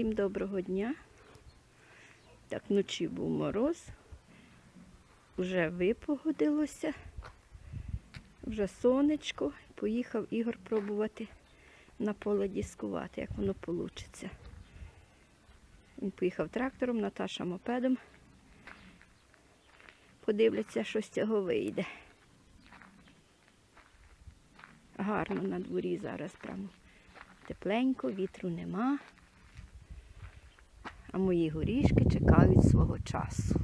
Всім доброго дня. Так, вночі був мороз. Вже випогодилося. Вже сонечко. Поїхав Ігор пробувати на поле дискувати, як воно вийде. Він поїхав трактором, Наташа мопедом. Подивляться, що з цього вийде. Гарно на дворі зараз прямо тепленько, вітру нема. А мої горішки чекають свого часу.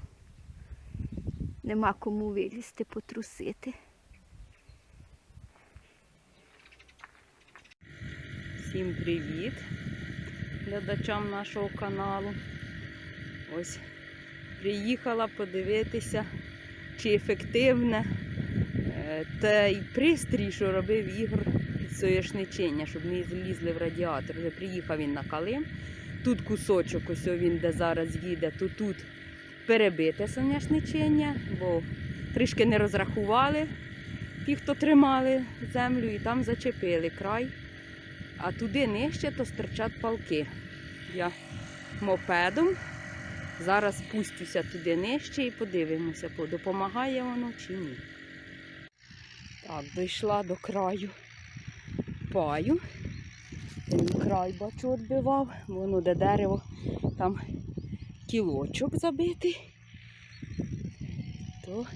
Нема кому вилізти, потрусити. Всім привіт глядачам нашого каналу. Ось приїхала подивитися, чи ефективне е, той пристрій, що робив Ігор під соняшничення, щоб не злізли в радіатор. Вже приїхав він на Калим. Тут кусочок, ось він де зараз їде, то тут перебите соняшничення, бо трішки не розрахували ті, хто тримали землю, і там зачепили край. А туди нижче то стирчать палки. Я мопедом. Зараз спустюся туди нижче і подивимося, допомагає воно чи ні. Так, дійшла до краю паю. Край бачу відбивав, воно де дерево, там кілочок забитий. То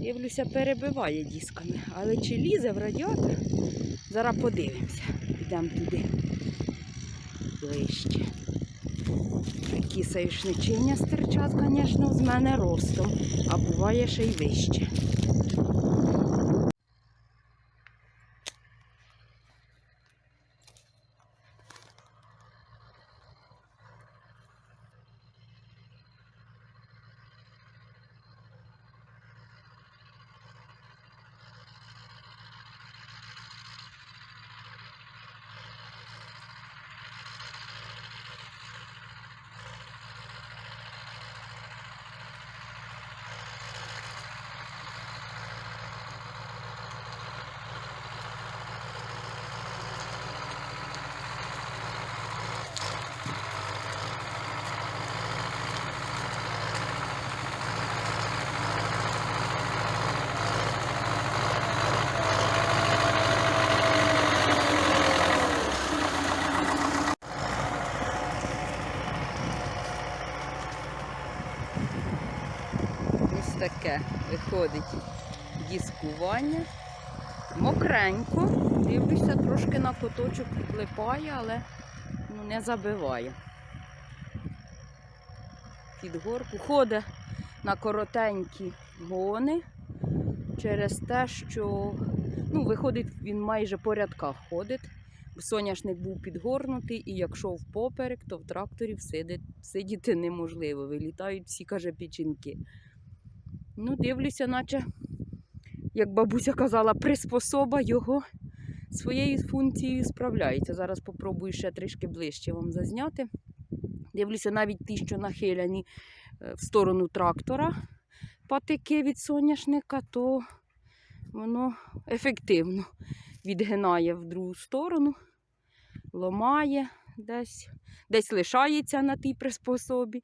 дивлюся, перебиває дисками. Але чи лізе в радіатор? Зараз подивимося. Йдемо туди ближче. Такі союшничення стирчать, звісно, з мене ростом, а буває ще й вище. Ось таке виходить дискування. Мокренько. Дивлюся, трошки на поточок підлипає, але ну, не забиває. Під горку ходить на коротенькі гони через те, що ну, виходить, він майже по рядках ходить. Соняшник був підгорнутий, і якщо впоперек, то в тракторі сидіти неможливо. Вилітають всі, каже, печінки. Ну, дивлюся, наче, як бабуся казала, приспособа його своєю функцією справляється. Зараз попробую ще трішки ближче вам зазняти. Дивлюся, навіть ті, що нахиляні е, в сторону трактора патики від соняшника, то воно ефективно відгинає в другу сторону, ломає десь, десь лишається на тій приспособі.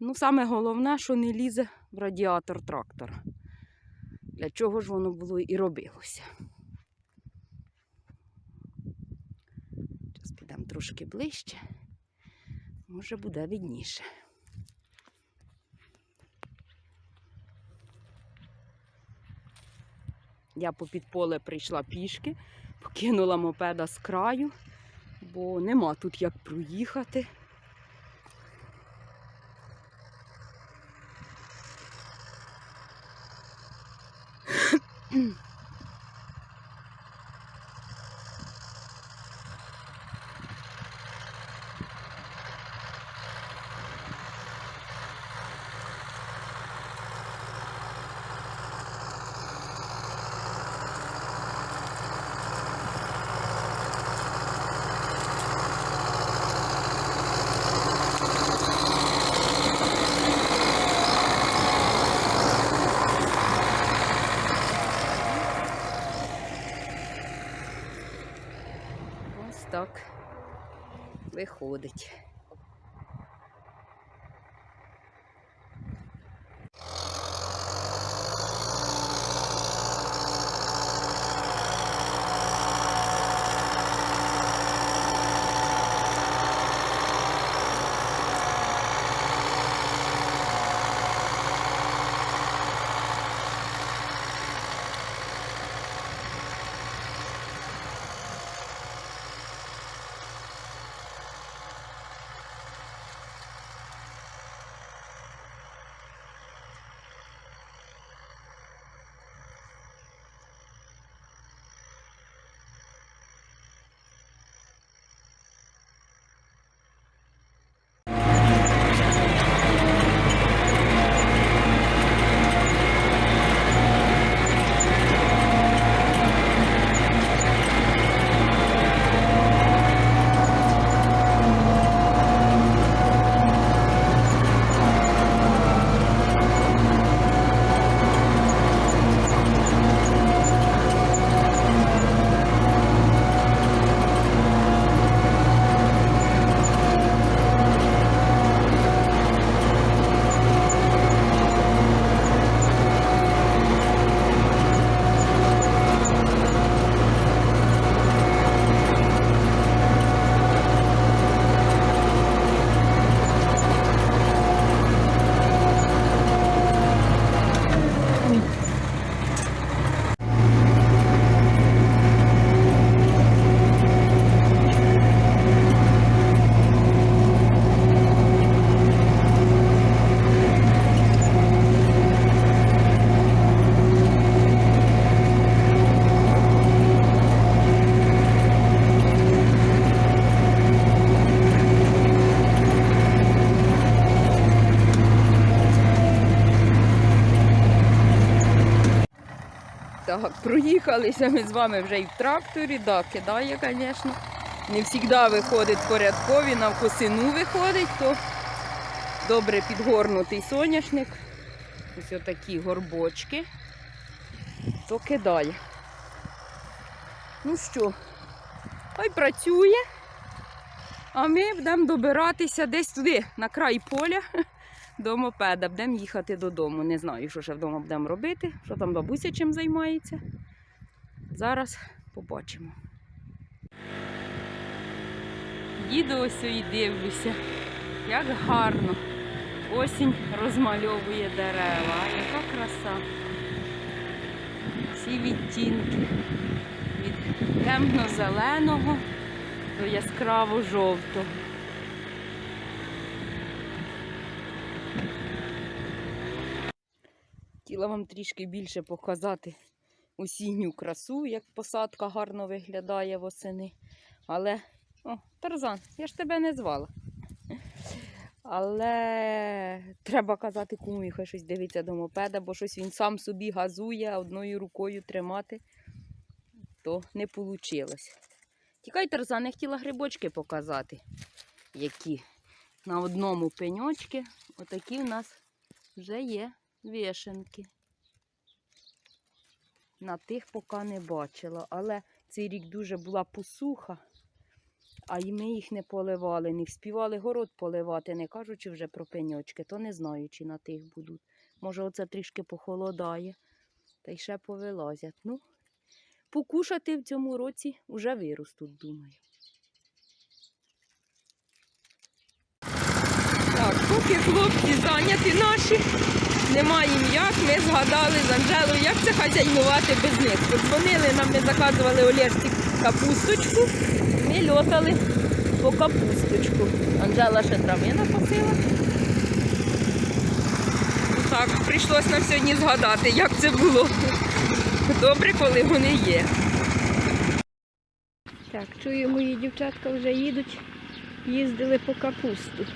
Ну, саме головне, що не лізе в радіатор трактора. Для чого ж воно було і робилося. Зараз підемо трошки ближче. Може буде видніше. Я попід поле прийшла пішки, покинула мопеда з краю, бо нема тут як проїхати. Так виходить. Проїхалися ми з вами вже і в тракторі. Да, кидає, звісно. Не завжди виходить порядкові, на косину виходить, то добре підгорнутий соняшник. Ось отакі горбочки. То кидає. Ну що, хай працює. А ми будемо добиратися десь туди, на край поля, до мопеда. Будемо їхати додому. Не знаю, що ще вдома будемо робити, що там бабуся чим займається. Зараз побачимо. Їду ось і дивлюся, як гарно. Осінь розмальовує дерева. А яка краса. Всі відтінки від темно-зеленого до яскраво-жовтого. Хотіла вам трішки більше показати осінню красу, як посадка гарно виглядає восени. Але, о, Тарзан, я ж тебе не звала. Але треба казати кумі, хай щось дивиться до мопеда, бо щось він сам собі газує, одною рукою тримати, то не вийшло. Тікай, Тарзан, я хотіла грибочки показати, які на одному пеньочки. Отакі в нас вже є вішенки. На тих поки не бачила, але цей рік дуже була посуха, а й ми їх не поливали, не вспівали город поливати, не кажучи вже про пеньочки, то не знаю, чи на тих будуть. Може, оце трішки похолодає, та й ще повилазять. Ну, покушати в цьому році вже виростуть, думаю. Так, поки хлопці зайняті наші, немає їм як, ми згадали з Анжелою, як це хазяйнувати без них. Подзвонили нам, ми заказували Олєшці капусточку, ми льотали по капусточку. Анжела ще трави напасила. Ну Так, прийшлось нам сьогодні згадати, як це було. Добре, коли вони є. Так, чую, мої дівчатка вже їдуть, їздили по капусту.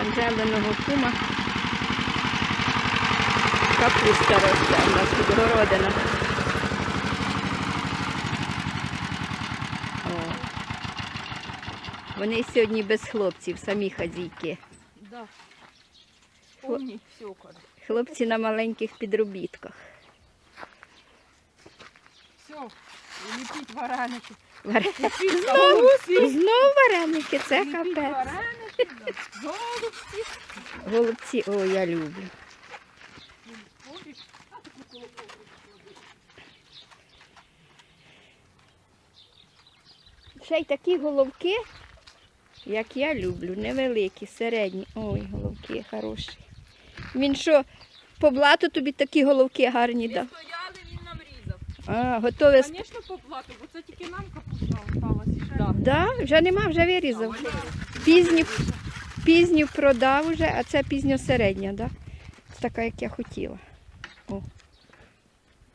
Анжелиного кума. Капуста росте, у нас тут городина. О. Вони сьогодні без хлопців, самі хазійки. Да. Повні. Хлопці на маленьких підробітках. Все, ліпіть вареники. Вар- Ліпіть. Знову вареники, це капець. Голубці. Голубці, о, я люблю. Ще й такі головки, як я люблю, невеликі, середні. Ой, головки хороші. Він що, по блату тобі такі головки гарні Ми дав? стояли, він нам різав. А, готове. Звісно, по плату, бо це тільки нам капуста осталась. Да. Да, вже нема, вже вирізав. Пізню, пізню продав уже, а це пізньо середня, да? Це така, як я хотіла. О.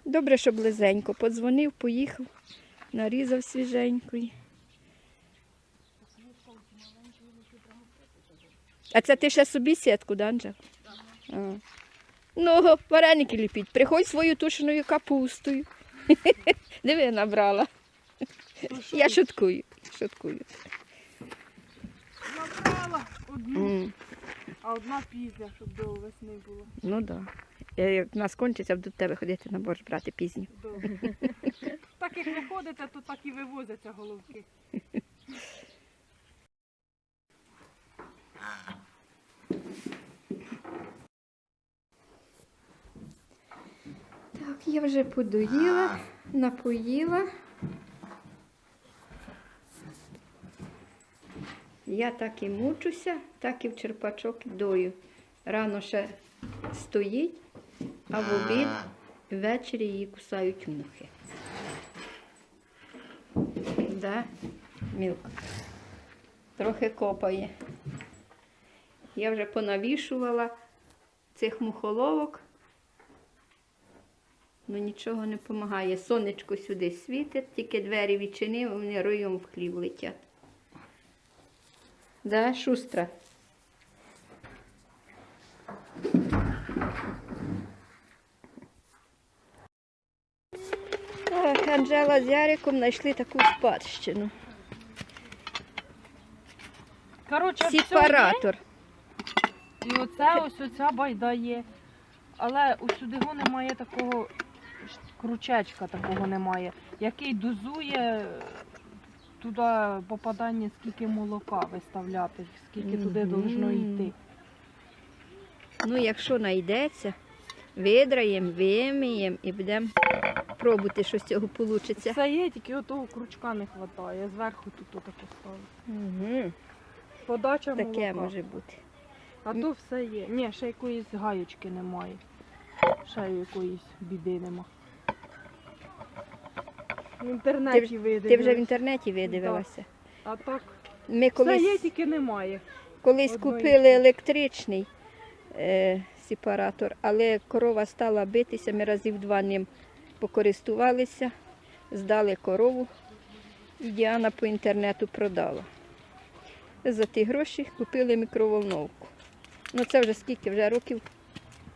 Добре, що близенько. Подзвонив, поїхав, нарізав свіженької. А це ти ще собі сітку, да, Анжел? А. Ну, вареники ліпіть. Приходь свою тушеною капустою. Диви, набрала. Я шуткую. Шуткую. Одну, М. а одна пізня, щоб до весни було. Ну так. Да. Я, як в нас кончиться, буду до тебе ходити на борщ брати пізню. Добре. Так як ви ходите, то так і вивозяться головки. Так, я вже подоїла, напоїла. Я так і мучуся, так і в черпачок дою. Рано ще стоїть, а в обід ввечері її кусають мухи. Да, мілка. Трохи копає. Я вже понавішувала цих мухоловок. Ну нічого не допомагає. Сонечко сюди світить, тільки двері відчинив, вони роєм в хлів летять. Да, шустра. Так, Анжела з Яриком знайшли таку спадщину. Коротше, Сепаратор. І оце ось оця байда є. Але у сюди немає такого крючечка такого немає, який дозує туди попадання, скільки молока виставляти, скільки туди Мгм. должно йти. Ну, якщо знайдеться, видраємо, виміємо і будемо пробувати, що з цього вийде. Це є, тільки отого крючка не вистачає. Зверху тут отако ставити. Угу. Подача Таке молока. може бути. А то все є. Ні, ще якоїсь гаєчки немає. Ще якоїсь біди нема. В інтернеті видивилась. Ти вже в інтернеті видивилася. А так, Ми все є, тільки немає. колись одної купили електричний е, сепаратор, але корова стала битися, ми разів два ним покористувалися, здали корову і Діана по інтернету продала. За ті гроші купили мікроволновку. Ну це вже скільки? Вже років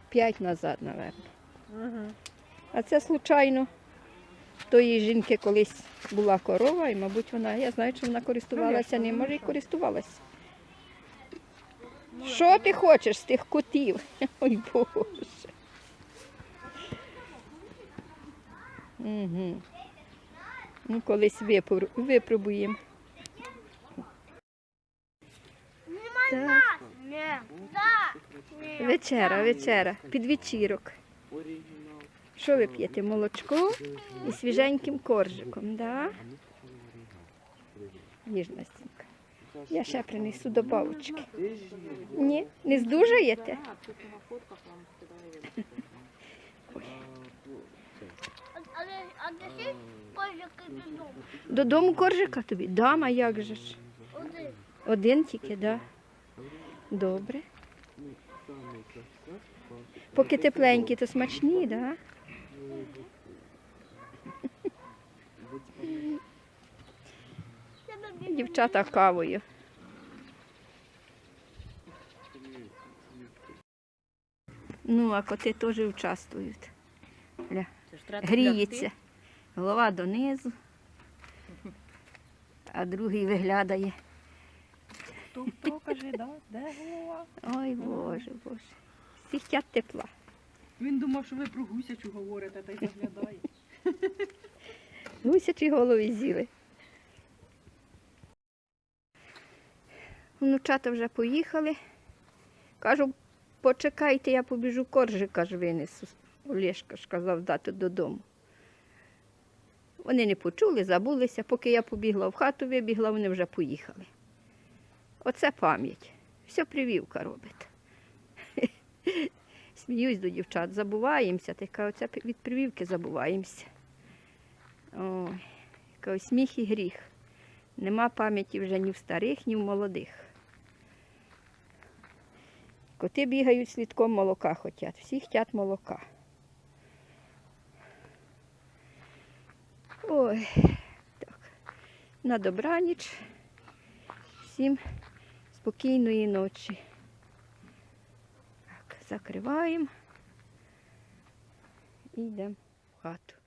5 назад, напевно. Угу. А це случайно. Тої жінки колись була корова, і, мабуть, вона, я знаю, що вона користувалася ним, ну може, і користувалася. Що ти хочеш з тих котів? Ой Боже. Угу. Ну, колись випор- випробуємо. Так. Вечера, вечера, під вечірок. Що ви п'єте? Молочко і свіженьким коржиком, да? Ніжна стінка. Я ще принесу добавочки. Ні, не здужаєте? Додому? Коржика тобі? Дам, а як же ж? Один. Один тільки, да? Добре. Поки тепленькі, то смачні, да? Я тобі Дівчата кавою. Ну, а коти теж участвують. Ля, гріється. Голова донизу, а другий виглядає. Хто, хто каже, да? де голова? Ой, Боже, Боже. Всі хотять тепла. Він думав, що ви про гусячу говорите, та й заглядає. Гусячі голови з'їли. Внучата вже поїхали. Кажу, почекайте, я побіжу коржика ж винесу. Олешка ж казав дати додому. Вони не почули, забулися. Поки я побігла в хату, вибігла, вони вже поїхали. Оце пам'ять. Все привівка робить. Сміюсь до дівчат, забуваємося. Така оця від привівки забуваємося. Ой, сміх і гріх. Нема пам'яті вже ні в старих, ні в молодих. Коти бігають слідком молока хотять. Всі хочуть молока. Ой, так. На добраніч. Всім спокійної ночі. Так, закриваємо і йдемо в хату.